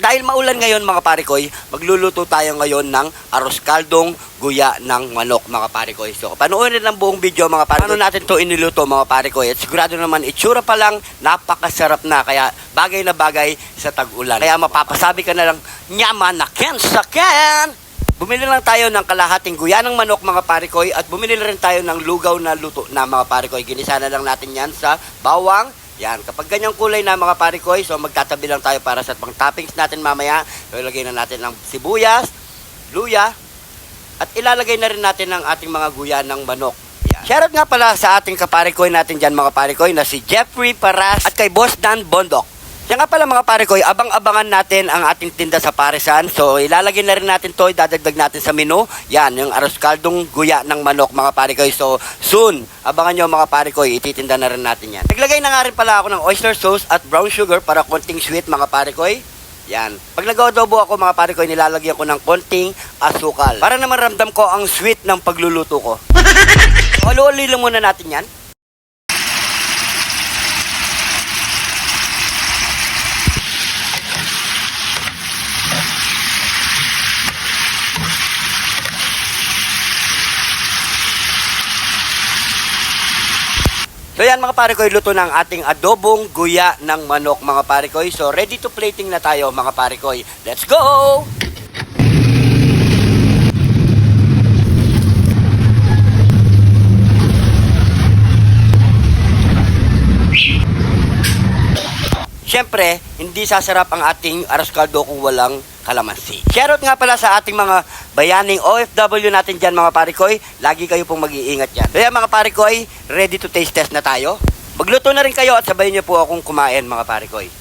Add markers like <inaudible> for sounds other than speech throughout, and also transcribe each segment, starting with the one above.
dahil maulan ngayon mga pare koy, magluluto tayo ngayon ng aros kaldong guya ng manok mga pare koy. So, panoorin ang buong video mga pare Paano natin to iniluto mga pare koy? At sigurado naman itsura pa lang napakasarap na kaya bagay na bagay sa tag-ulan. Kaya mapapasabi ka na lang, nyaman na ken sa ken! Bumili lang tayo ng kalahating guya ng manok mga parikoy at bumili rin tayo ng lugaw na luto na mga parikoy. Ginisa na lang natin yan sa bawang. Yan, kapag ganyang kulay na mga parikoy, so magtatabi lang tayo para sa pang toppings natin mamaya. So ilagay na natin ng sibuyas, luya, at ilalagay na rin natin ang ating mga guya ng manok. Yan. Shoutout nga pala sa ating kaparikoy natin dyan mga parikoy na si Jeffrey Paras at kay Boss Dan Bondok. Yan nga pala mga pare ko, abang-abangan natin ang ating tinda sa Parisan. So ilalagay na rin natin to, idadagdag natin sa menu. Yan, yung aros kaldong guya ng manok mga pare ko. So soon, abangan nyo mga pare ko, ititinda na rin natin yan. Naglagay na nga rin pala ako ng oyster sauce at brown sugar para konting sweet mga pare ko. Yan. Pag nag-adobo ako mga pare ko, nilalagyan ko ng konting asukal. Para naman ramdam ko ang sweet ng pagluluto ko. <laughs> Alo-alo lang muna natin yan. So yan mga pare ko, luto ng ating adobong guya ng manok mga pare ko. So ready to plating na tayo mga pare ko. Let's go! Siyempre, hindi sasarap ang ating aros kaldo kung walang kalamansi. Shoutout nga pala sa ating mga bayaning OFW natin dyan mga parikoy. Lagi kayo pong mag-iingat dyan. Kaya mga parikoy, ready to taste test na tayo. Magluto na rin kayo at sabayin niyo po akong kumain mga parikoy.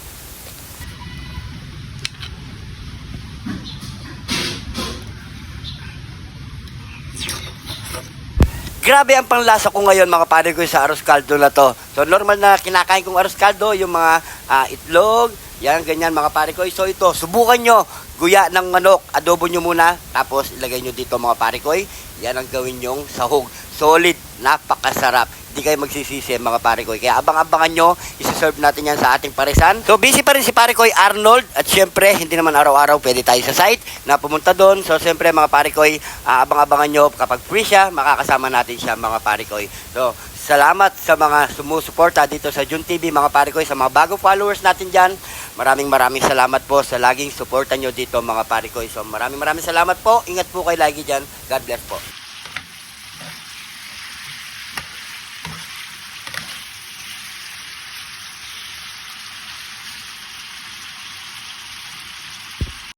Grabe ang panglasa ko ngayon mga pare ko sa arroz caldo na to. So normal na kinakain kong arroz caldo, yung mga ah, itlog, yan ganyan mga pare ko. So ito, subukan nyo. Guya ng manok, adobo nyo muna, tapos ilagay nyo dito mga pare ko. Yan ang gawin nyong sahog. Solid, napakasarap. Hindi kayo magsisisi mga pare ko. Kaya abang-abangan nyo, isi-serve natin yan sa ating parisan. So busy pa rin si pare ko Arnold at syempre hindi naman araw-araw pwede tayo sa site na pumunta doon. So syempre mga pare ko, ah, abang-abangan nyo kapag free siya, makakasama natin siya mga pare ko. So salamat sa mga sumusuporta dito sa Jun TV mga pare ko, sa mga bagong followers natin dyan. Maraming maraming salamat po sa laging suporta nyo dito mga pare ko. So maraming maraming salamat po. Ingat po kayo lagi dyan. God bless po.